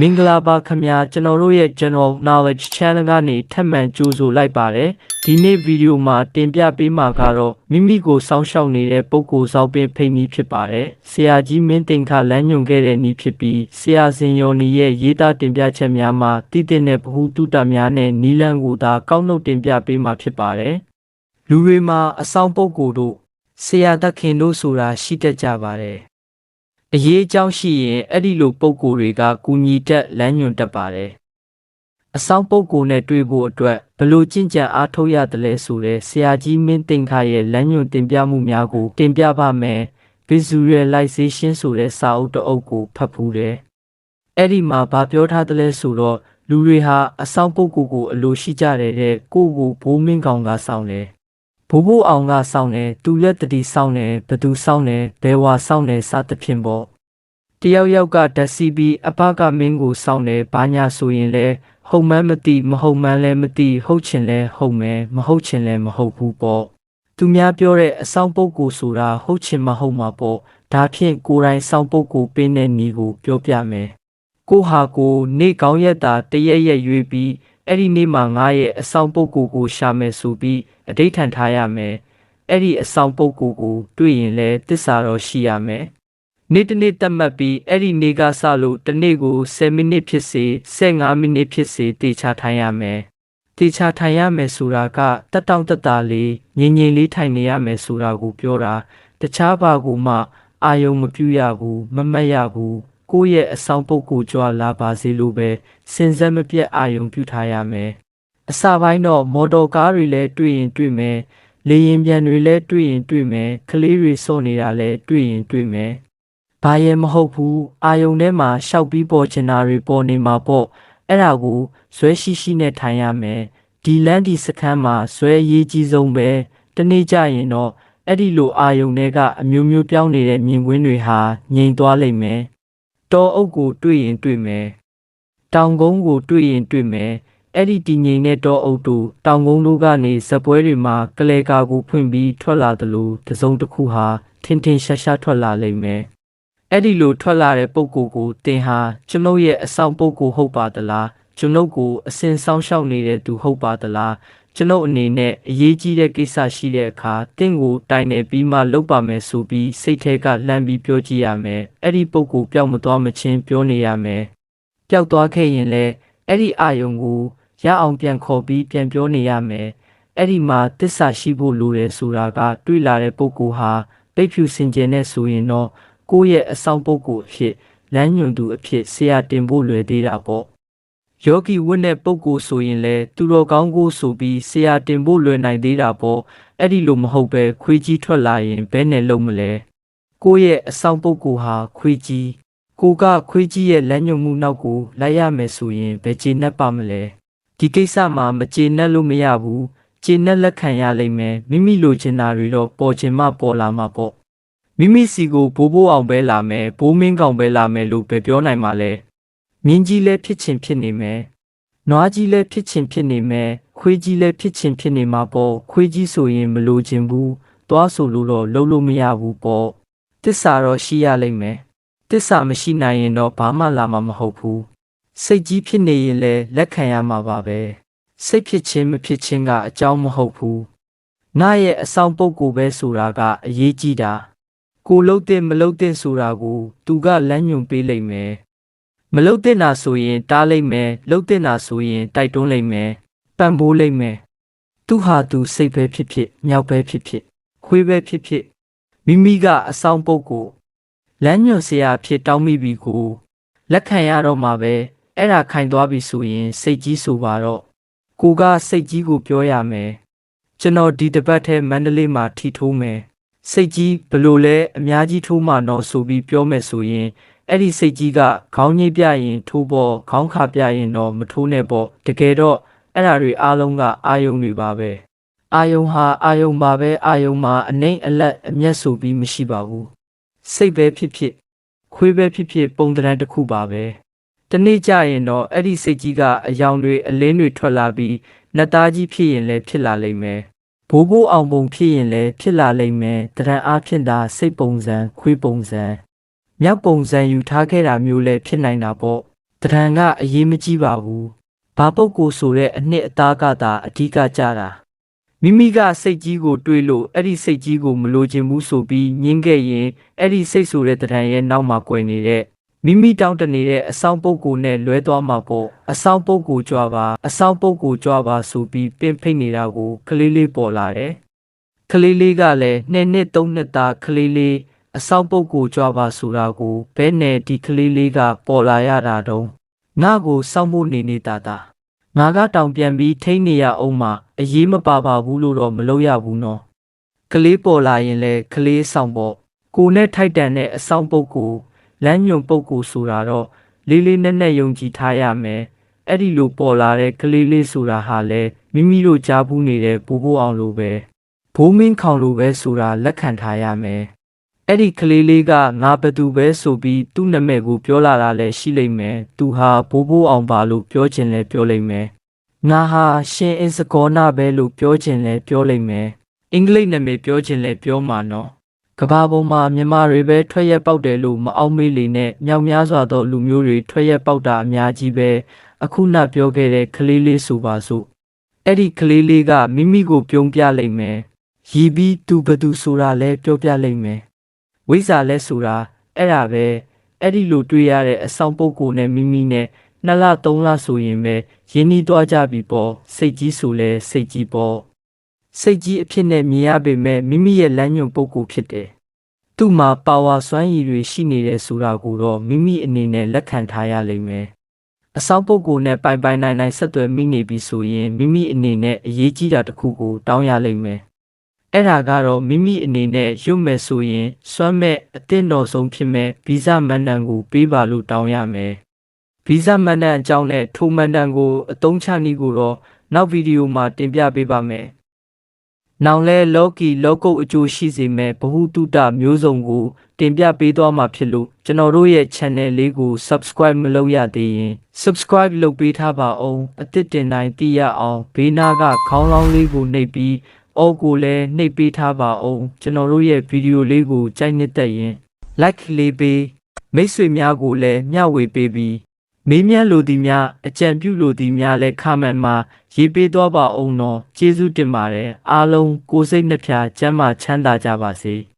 မင်္ဂလာပါခင်ဗျာကျွန်တော်တို့ရဲ့ General Knowledge Channel ကနေထပ်မံကြိုဆိုလိုက်ပါတယ်ဒီနေ့ဗီဒီယိုမှာတင်ပြပေးမှာကတော့မိမိကိုစောင့်ရှောက်နေတဲ့ပုံကိုယ်ဆောင်ပင်ဖိတ်မီဖြစ်ပါတယ်ဆရာကြီးမင်းတင်ခလမ်းညွန်ခဲ့တဲ့ဤဖြစ်ပြီးဆရာစင်ယော်နီရဲ့ရေးသားတင်ပြချက်များမှာတည်တဲ့တဲ့ဗဟုတုတများနဲ့နီလန်းကိုသာကောက်နှုတ်တင်ပြပေးမှာဖြစ်ပါတယ်လူတွေမှာအဆောင်ပုံကိုယ်တို့ဆရာသခင်တို့ဆိုတာရှိတတ်ကြပါတယ် အရေးအကြောင်းရှိရင်အဲ့ဒီလိုပုံကိုယ်တွေကကူညီတတ်လမ်းညွန်တတ်ပါတယ်အဆောင်ပုံကိုယ်နဲ့တွေ့ဖို့အတွက်ဘယ်လိုကျင့်ကြံအားထုတ်ရတယ်လဲဆိုတဲ့ဆရာကြီးမင်းတင်ခရဲ့လမ်းညွန်တင်ပြမှုများကိုတင်ပြပါမယ် visualization ဆိုတဲ့စာအုပ်တစ်အုပ်ကိုဖတ်ဖူးတယ်အဲ့ဒီမှာဗာပြောထားတယ်လဲဆိုတော့လူတွေဟာအဆောင်ပုဂ္ဂိုလ်ကိုအလိုရှိကြတယ်တဲ့ကိုယ့်ကိုဘိုးမင်းကောင်ကစောင်းတယ် ဘိုးဘိုးအောင်ကစောင်းတယ်သူလက်တတိစောင်းတယ်ဘသူစောင်းတယ်ဘဲဝါစောင်းတယ်စသဖြင့်ပေါ့တယောက်ယောက်ကဓာတ်စီပြီးအဘကမင်းကိုစောင်းတယ်ဘာညာဆိုရင်လဲဟုတ်မှန်းမသိမဟုတ်မှန်းလည်းမသိဟုတ်ချင်လဲဟုတ်မယ်မဟုတ်ချင်လဲမဟုတ်ဘူးပေါ့သူများပြောတဲ့အဆောင်ပုဂ္ဂိုလ်ဆိုတာဟုတ်ချင်မဟုတ်မှာပေါ့ဒါဖြင့်ကိုယ်တိုင်ဆောင်ပုဂ္ဂိုလ်ပင်းတဲ့ညီကိုပြောပြမယ်ကိုဟာကို နေကောင်းရက်တာတရက်ရက်ရွေးပြီး အဲ့ဒီနေ့မှာငါရဲ့အဆောင်ပုဂ္ဂိုလ်ကိုရှာမယ်ဆိုပြီးအဋိဌံထားရမယ်အဲ့ဒီအဆောင်ပုဂ္ဂိုလ်ကိုတွေ့ရင်လဲတစ္ဆာတော့ရှိရမယ်နေ့တစ်နေ့တက်မှတ်ပြီးအဲ့ဒီနေ့ကစလို့တစ်နေ့ကို10မိနစ်ဖြစ်စေ15မိနစ်ဖြစ်စေတေချာထိုင်ရမယ်တေချာထိုင်ရမယ်ဆိုတာကတက်တောင့်တက်တာလေးငြိမ်ငြိမ်လေးထိုင်နေရမယ်ဆိုတာကိုပြောတာတခြားဘာကိုမှအာယုံမပြူရဘူးမမတ်ရဘူး ကိုယ့်ရဲ့အဆောင်ပုဂ္ဂိုလ်ကြွလာပါစေလို့ပဲစင်စက်မပြတ်အာယုံပြုထားရမယ်အစပိုင်းတော့မော်တော်ကားတွေလည်းတွေ့ရင်တွေ့မယ်လေရင်ပြန်တွေလည်းတွေ့ရင်တွေ့မယ်ကလေးတွေစော့နေတာလည်းတွေ့ရင်တွေ့မယ်ဘာရဲ့မဟုတ်ဘူးအာယုံထဲမှာရှောက်ပြီးပေါ်ချင်တာတွေပေါ်နေမှာပေါ့အဲ့ဒါကိုဇွဲရှိရှိနဲ့ထိုင်ရမယ်ဒီလန်းဒီစခန်းမှာဇွဲအရေးကြီးဆုံးပဲတနေ့ကျရင်တော့အဲ့ဒီလိုအာယုံတွေကအမျိုးမျိုးပြောင်းနေတဲ့မြင်ကွင်းတွေဟာငြိမ်သွားလိမ့်မယ် တောအုပ်ကိုတွေ့ရင်တွေ့မယ်တောင်ကုန်းကိုတွေ့ရင်တွေ့မယ်အဲ့ဒီတည်ငြိမ်တဲ့တောအုပ်တို့တောင်ကုန်းတို့ကနေဇပွဲတွေမှာကလေကာကိုဖွင့်ပြီးထွက်လာသလိုတစုံတစ်ခုဟာထင်ထင်ရှားရှားထွက်လာလိမ့်မယ်အဲ့ဒီလိုထွက်လာတဲ့ပုံကိုယ်ကိုတင်ဟာကျွန်ုပ်ရဲ့အဆောင်ပုံကိုဟုတ်ပါသလားကျွန်ုပ်ကိုအစင်ဆောင်ရှောက်နေတဲ့သူဟုတ်ပါသလား ကျွန်ုပ်အနေနဲ့အရေးကြီးတဲ့ကိစ္စရှိတဲ့အခါတင့်ကိုတိုင်နေပြီးမှလုပ်ပါမယ်ဆိုပြီးစိတ်ထဲကလှမ်းပြီးပြောကြည့်ရမယ်အဲ့ဒီပုံကိုပျောက်မသွားမချင်းပြောနေရမယ်ပျောက်သွားခဲ့ရင်လည်းအဲ့ဒီအာယုံကိုရအောင်ပြန်ခေါ်ပြီးပြန်ပြောနေရမယ်အဲ့ဒီမှာတစ္ဆာရှိဖို့လိုတယ်ဆိုတာကတွေးလာတဲ့ပုံကိုဟာပိတ်ဖြူစင်ကြယ်နဲ့ဆိုရင်တော့ကိုယ့်ရဲ့အဆောင်ပုံကိုအဖြစ်လမ်းညွန်သူအဖြစ်ဆရာတင်ဖို့လွယ်သေးတာပေါ့ ယောဂီဝတ်တဲ့ပုံကိုဆိုရင်လဲသူတော်ကောင်းကိုဆိုပြီးဆရာတင်ဖို့လွယ်နိုင်သေးတာပေါ့အဲ့ဒီလိုမဟုတ်ပဲခွေးကြီးထွက်လာရင်ဘယ်နဲ့လုံးမလဲကိုယ့်ရဲ့အဆောင်ပုံကိုဟာခွေးကြီးကိုကခွေးကြီးရဲ့လမ်းညွန်မှုနောက်ကိုလိုက်ရမယ်ဆိုရင်ဘယ်ကျေနပ်ပါမလဲဒီကိစ္စမှာမကျေနပ်လို့မရဘူးကျေနပ်လက်ခံရလိမ့်မယ်မိမိလိုချင်တာတွေတော့ပေါ်ချင်မှပေါ်လာမှာပေါ့မိမိစီကိုဘိုးဘိုးအောင်ပဲလာမယ်ဘိုးမင်းကောင်ပဲလာမယ်လို့ပဲပြောနိုင်မှာလဲ မြင်းကြီးလည်းဖြစ်ချင်ဖြစ်နေမယ်နွားကြီးလည်းဖြစ်ချင်ဖြစ်နေမယ်ခွေးကြီးလည်းဖြစ်ချင်ဖြစ်နေမှာပေါ့ခွေးကြီးဆိုရင်မလိုချင်ဘူးသွားဆိုလို့တော့လုံးလို့မရဘူးပေါ့တစ္ဆာတော့ရှိရလိမ့်မယ်တစ္ဆာမရှိနိုင်ရင်တော့ဘာမှလာမှာမဟုတ်ဘူးစိတ်ကြီးဖြစ်နေရင်လည်းလက်ခံရမှာပါပဲစိတ်ဖြစ်ခြင်းမဖြစ်ခြင်းကအကြောင်းမဟုတ်ဘူးနားရဲ့အဆောင်ပုတ်ကိုပဲဆိုတာကအရေးကြီးတာကိုလှုပ်တဲ့မလှုပ်တဲ့ဆိုတာကိုသူကလမ်းညွှန်ပေးလိုက်မယ် မလုတ်တင်တာဆိုရင်တားလိုက်မယ်လုတ်တင်တာဆိုရင်တိုက်တွန်းလိုက်မယ်ပံ့ပိုးလိုက်မယ်သူဟာသူစိတ်ပဲဖြစ်ဖြစ်မြောက်ပဲဖြစ်ဖြစ်ခွေးပဲဖြစ်ဖြစ်မိမိကအဆောင်ပုတ်ကိုလမ်းညွန်ဆရာဖြစ်တောင်းမိပြီကိုလက်ခံရတော့မှာပဲအဲ့ဒါခိုင်သွားပြီဆိုရင် စိတ်ကြီးဆိုပါတော့ကိုကစိတ်ကြီးကိုပြောရမယ်ကျွန်တော်ဒီတပတ်ထဲမန္တလေးမှာထီထိုးမယ်စိတ်ကြီးဘလို့လဲအများကြီးထိုးမှတော့ဆိုပြီးပြောမယ်ဆိုရင် အဲ့ဒီစိတ်ကြီးကခေါင်းညိပ်ပြရင်ထိုးပေါ်ခေါင်းခါပြရင်တော့မထိုးနဲ့ပေါ့တကယ်တော့အဲ့ဒါတွေအားလုံးကအာယုံတွေပါပဲအာယုံဟာအာယုံပါပဲအာယုံမှာအနှိမ့်အလက်အမျက်ဆိုပြီးမရှိပါဘူးစိတ်ပဲဖြစ်ဖြစ်ခွေးပဲဖြစ်ဖြစ်ပုံတရံတစ်ခုပါပဲတနေ့ကျရင်တော့အဲ့ဒီစိတ်ကြီးကအယောင်တွေအလင်းတွေထွက်လာပြီးနှသားကြီးဖြစ်ရင်လည်းဖြစ်လာလိမ့်မယ်ဘိုးဘိုးအောင်ပုံဖြစ်ရင်လည်းဖြစ်လာလိမ့်မယ်တရံအားဖြင့်ဒါစိတ်ပုံစံခွေးပုံစံ မြောက်ပုံစံယူထားခဲ့တာမျိုးလည်းဖြစ်နိုင်တာပေါ့တရံကအရေးမကြီးပါဘူးဘာပုတ်ကိုဆိုတဲ့အနှစ်အသားကသာအဓိကကြတာမိမိကစိတ်ကြီးကိုတွေးလို့အဲ့ဒီစိတ်ကြီးကိုမလိုချင်ဘူးဆိုပြီးညင်းခဲ့ရင်အဲ့ဒီစိတ်ဆိုတဲ့တရံရဲ့နောက်မှာကွယ်နေတဲ့မိမိတောင်းတနေတဲ့အဆောင်ပုတ်ကိုနဲ့လွဲသွားမှာပေါ့အဆောင်ပုတ်ကိုကြွားပါအဆောင်ပုတ်ကိုကြွားပါဆိုပြီးပင်ဖိတ်နေတာကိုကလေးလေးပေါ်လာတယ်ကလေးလေးကလည်းနှစ်နှစ်သုံးနှစ်သားကလေးလေး အဆောက်ပုတ်ကိုကြွားပါဆိုတာကိုဘဲနဲ့ဒီကလေးလေးကပေါ်လာရတာတုံးငါ့ကိုစောင့်ဖို့နေနေတာတာငါကတောင်ပြန်ပြီးထိန်းနေရအောင်မှအရေးမပါပါဘူးလို့တော့မလုပ်ရဘူးနော်ကလေးပေါ်လာရင်လည်းကလေးဆောင်ပေါ့ကိုနဲ့ထိုက်တန်တဲ့အဆောင်ပုတ်ကိုလမ်းညွန်ပုတ်ကိုဆိုတာတော့လေးလေးနက်နက်ယုံကြည်ထားရမယ်အဲ့ဒီလိုပေါ်လာတဲ့ကလေးလေးဆိုတာဟာလေမိမိတို့ကြားဘူးနေတဲ့ပူပိုးအောင်လိုပဲဘိုးမင်းခေါင်လိုပဲဆိုတာလက်ခံထားရမယ်။ အဲ့ဒီကလေးလေးကငါဘသူပဲဆိုပြီးသူ့နာမည်ကိုပြောလာတာလည်းရှိလိမ့်မယ်။သူဟာဘိုးဘိုးအောင်ပါလို့ပြောချင်လဲပြောလိမ့်မယ်။ငါဟာရှင်အင်စကောနာပဲလို့ပြောချင်လဲပြောလိမ့်မယ်။အင်္ဂလိပ်နာမည်ပြောချင်လဲပြောမှာနော်။ကဘာပေါ်မှာမြန်မာတွေပဲထွက်ရက်ပေါက်တယ်လို့မအောင်မေးလေနဲ့မြောက်များစွာသောလူမျိုးတွေထွက်ရက်ပေါက်တာအများကြီးပဲအခုနပြောခဲ့တဲ့ကလေးလေးဆိုပါစို့အဲ့ဒီကလေးလေးကမိမိကိုပြုံးပြလိမ့်မယ်ရည်ပြီးသူဘသူဆိုတာလဲပြောပြလိမ့်မယ် ဝိဇ္ဇာလဲဆိုတာအဲ့ဒါပဲအဲ့ဒီလိုတွေ့ရတဲ့အဆောင်ပုဂ္ဂိုလ်နဲ့မိမိနဲ့နှစ်လသုံးလဆိုရင်ပဲရင်းနှီးသွားကြပြီပေါ့စိတ်ကြီးဆိုလဲစိတ်ကြီးပေါ့စိတ်ကြီးအဖြစ်နဲ့မြင်ရပေမဲ့မိမိရဲ့လမ်းညွန်ပုဂ္ဂိုလ်ဖြစ်တယ်သူ့မှာပါဝါစွမ်းရည်တွေရှိနေတယ်ဆိုတာကိုတော့မိမိအနေနဲ့လက်ခံထားရလိမ့်မယ်အဆောင်ပုဂ္ဂိုလ်နဲ့ပိုင်ပိုင်နိုင်နိုင်ဆက်သွယ်မိနေပြီဆိုရင်မိမိအနေနဲ့အရေးကြီးတာတစ်ခုကိုတောင်းရလိမ့်မယ် အဲ့ဒါကတော့မိမိအနေနဲ့ရွတ်မယ်ဆိုရင်စွမ်းမဲ့အသင့်တော်ဆုံးဖြစ်မဲ့ဗီဇမန္တန်ကိုပေးပါလို့တောင်းရမယ်ဗီဇမန္တန်အကြောင်းနဲ့ထိုမန္တန်ကိုအသုံးချနည်းကိုတော့နောက်ဗီဒီယိုမှာတင်ပြပေးပါမယ်နောင်လဲလောကီလောကုတ်အကျိုးရှိစေမဲ့ဘ ഹു တုတမျိုးစုံကို တင်ပြပေးသွားမှာဖြစ်လို့ကျွန်တော်တို့ရဲ့ channel လေးကို subscribe မလုပ်ရသေးရင် subscribe လုပ်ပေးထားပါအောင်အသစ်တင်တိုင်းသိရအောင်ဘေးနားကခေါင်းလောင်းလေးကိုနှိပ်ပြီး အော်ကိုလည်းနှိပ်ပေးထားပါအောင်ကျွန်တော်တို့ရဲ့ဗီဒီယိုလေးကိုကြိုက်နှစ်သက်ရင် like လေးပေးမိတ်ဆွေများကိုလည်းမျှဝေပေးပြီးမေးမြန်းလိုသည်များအကြံပြုလိုသည်များလည်း comment မှာရေးပေးသွားပါအောင်တော့ကျေးဇူးတင်ပါတယ်အားလုံးကိုယ်စိတ်နှဖျားကျမ်းမာချမ်းသာကြပါစေ။